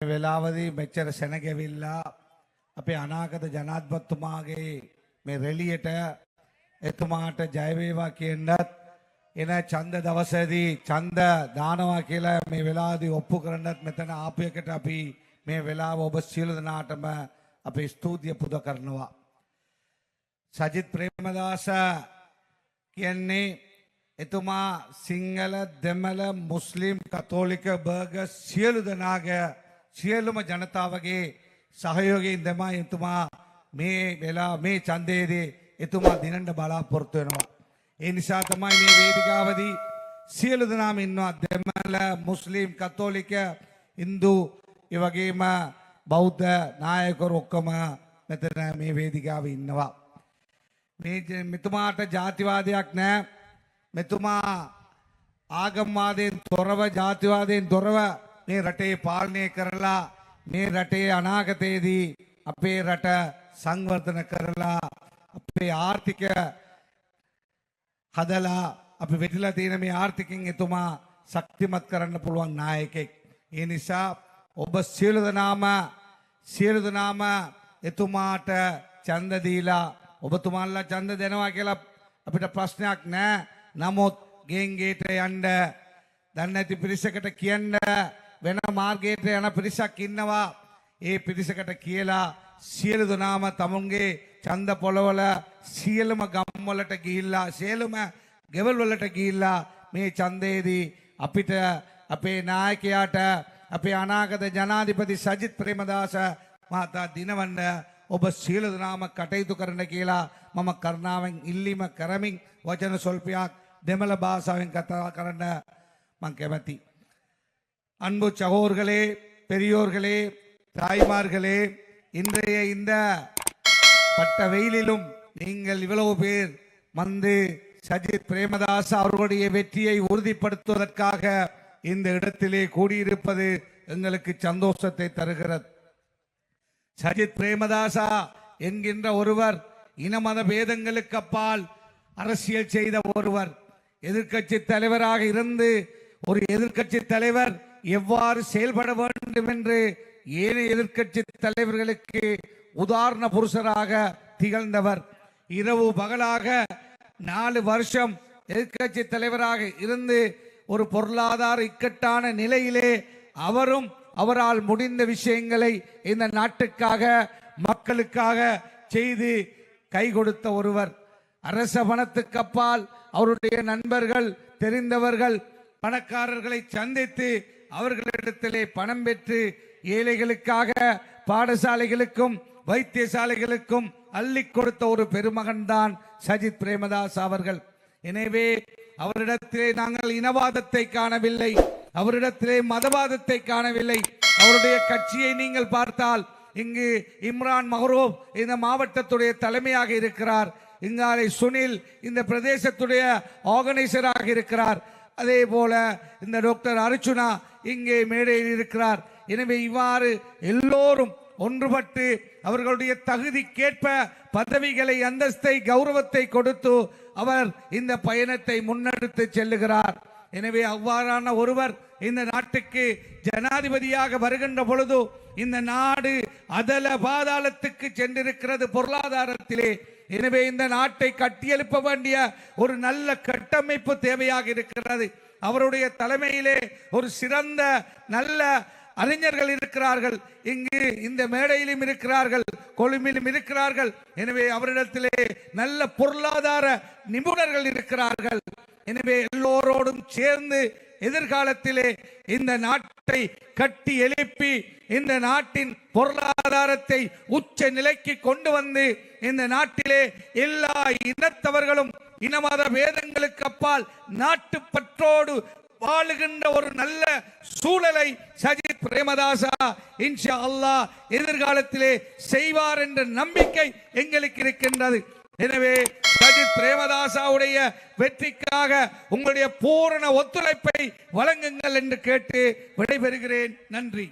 වෙලාවදී මෙච්චර සැනගැවිල්ලා අපේ අනාගත ජනාධපත්තුමාගේ මේ රෙලියට එතුමාට ජයවේවා කියන්නත් එන චන්ද දවසදී චන්ද දානවා කියලා මේ වෙලාදී ඔප්පු කරන්නත් මෙතන ආපයකට අපි මේ වෙලාව ඔබ සියලු දෙනාටම අපි ස්තුතිය පුද කරනවා. සජිත් ප්‍රේමදාස කියන්නේ එතුමා සිංහල දෙමළ මුස්ලිම් කතෝලික බර්ග සියලු දෙනාගේ සියලුම ජනතාවගේ සහයෝගයෙන් දෙමා එතුමා මේ වෙලා මේ චන්දයේදී එතුමා දිනන්න බලාපොරොත්තු වෙනවා. ඒ නිසා තමයි මේ වේදිකාවදී සියලු දෙනාම ඉන්නවා දෙමළ මුස්ලිම් කතෝලික හින්දු ඒ වගේම බෞද්ධ නායකවරු ඔක්කොම මෙතන මේ වේදිකාවේ ඉන්නවා. මේ ජ- මෙතුමාට ජාතිවාදයක් නෑ මෙතුමා ආගම්වාදයෙන් තොරව ජාතිවාදයෙන් තොරව මේ රටේ පාලනය කරලා මේ රටේ අනාගතයේදී අපේ රට සංවර්ධන කරලා අපේ ආර්ථික හදලා අපි වෙටිලා තියෙන මේ ආර්ථිකෙන් එතුමා ශක්තිමත් කරන්න පුළුවන් නායකෙක්. ඒ නිසා ඔබ සියලු දෙනාම සියලු දෙනාම එතුමාට ඡන්ද දීලා ඔබතුමාලා ඡන්ද දෙනවා කියලා අපිට ප්‍රශ්නයක් නැහැ. නමුත් ගෙන් ගේට යන්න දන්නේ නැති පිරිසකට කියන්න වෙන මාර්ගයට යන පිරිසක් ඉන්නවා. ඒ පිරිසකට කියලා සියලු දෙනාම තමුන්ගේ ඡන්ද පොළවල සියලුම ගම්වලට ගිහිල්ලා සියලුම ගෙවල් වලට ගිහිල්ලා මේ ඡන්දයේදී අපිට අපේ නායකයාට අපේ අනාගත ජනාධිපති සජිත් ප්‍රේමදාස මහතා දිනවන්න ඔබ සියලු දෙනාම කටයුතු කරන්න කියලා මම කරුණාවෙන් ඉල්ලීම කරමින් වචන සොල්පයක් දෙමළ භාෂාවෙන් කතා කරන්න මං කැමැති. அன்பு சகோர்களே பெரியோர்களே தாய்மார்களே இன்றைய இந்த பட்ட வெயிலிலும் நீங்கள் இவ்வளவு பேர் வந்து சஜித் பிரேமதாஸ் அவர்களுடைய வெற்றியை உறுதிப்படுத்துவதற்காக இந்த இடத்திலே கூடியிருப்பது எங்களுக்கு சந்தோஷத்தை தருகிறது. சஜித் பிரேமதாசா என்கின்ற ஒருவர் இனமத பேதங்களுக்கு அப்பால் அரசியல் செய்த ஒருவர் எதிர்க்கட்சி தலைவராக இருந்து ஒரு எதிர்க்கட்சி தலைவர் எவ்வாறு செயல்பட வேண்டும் என்று ஏனைய எதிர்க்கட்சி தலைவர்களுக்கு உதாரண புருஷராக திகழ்ந்தவர். இரவு பகலாக நாலு வருஷம் எதிர்க்கட்சி தலைவராக இருந்து ஒரு பொருளாதார இக்கட்டான நிலையிலே அவரும் அவரால் முடிந்த விஷயங்களை இந்த நாட்டுக்காக மக்களுக்காக செய்து கை கொடுத்த ஒருவர். அரச பணத்துக்கு அப்பால் அவருடைய நண்பர்கள் தெரிந்தவர்கள் பணக்காரர்களை சந்தித்து அவர்களிடத்திலே பணம் பெற்று ஏழைகளுக்காக பாடசாலைகளுக்கும் வைத்தியசாலைகளுக்கும் அள்ளி கொடுத்த ஒரு பெருமகன் தான் சஜித் பிரேமதாஸ் அவர்கள். எனவே அவரிடத்திலே நாங்கள் இனவாதத்தை காணவில்லை. அவரிடத்திலே மதவாதத்தை காணவில்லை. அவருடைய கட்சியை நீங்கள் பார்த்தால் இங்கு இம்ரான் மஹரூப் இந்த மாவட்டத்துடைய தலைமையாக இருக்கிறார். இங்காலை சுனில் இந்த பிரதேசத்துடைய ஆர்கனைசராக இருக்கிறார். அதே போல இந்த டாக்டர் அர்ச்சுனா இங்கே மேடையில் இருக்கிறார். எனவே இவ்வாறு எல்லோரும் ஒன்றுபட்டு அவர்களுடைய தகுதிக்கேற்ப பதவிகளை அந்தஸ்தை கௌரவத்தை கொடுத்து அவர் இந்த பயணத்தை முன்னெடுத்து செல்லுகிறார். எனவே அவ்வாறான ஒருவர் இந்த நாட்டுக்கு ஜனாதிபதியாக வருகின்ற பொழுது இந்த நாடு அதல பாதாளத்துக்கு சென்றிருக்கிறது பொருளாதாரத்திலே. எனவே இந்த நாட்டை கட்டியெழுப்ப வேண்டிய ஒரு நல்ல கட்டமைப்பு தேவையாக இருக்கிறது. அவருடைய தலைமையிலே ஒரு சிறந்த நல்ல அறிஞர்கள் இருக்கிறார்கள். இங்கு இந்த மேடையிலும் இருக்கிறார்கள் கொழும்பிலும் இருக்கிறார்கள். எனவே அவரிடத்திலே நல்ல பொருளாதார நிபுணர்கள் இருக்கிறார்கள். எனவே எல்லோரோடும் சேர்ந்து எதிர்காலத்திலே இந்த நாட்டை கட்டி எழுப்பி இந்த நாட்டின் பொருளாதாரத்தை உச்ச நிலைக்கு கொண்டு வந்து இந்த நாட்டிலே எல்லா இனத்தவர்களும் இனமத வேதங்களுக்கு அப்பால் நாட்டு பற்றோடு வாழுகின்ற ஒரு நல்ல சூழலை சஜித் பிரேமதாசா இன்ஷா அல்லாஹ் எதிர்காலத்திலே செய்வார் என்ற நம்பிக்கை எங்களுக்கு இருக்கின்றது. எனவே சஜித் பிரேமதாசாவுடைய வெற்றிக்காக உங்களுடைய பூரண ஒத்துழைப்பை வழங்குங்கள் என்று கேட்டு விடைபெறுகிறேன். நன்றி.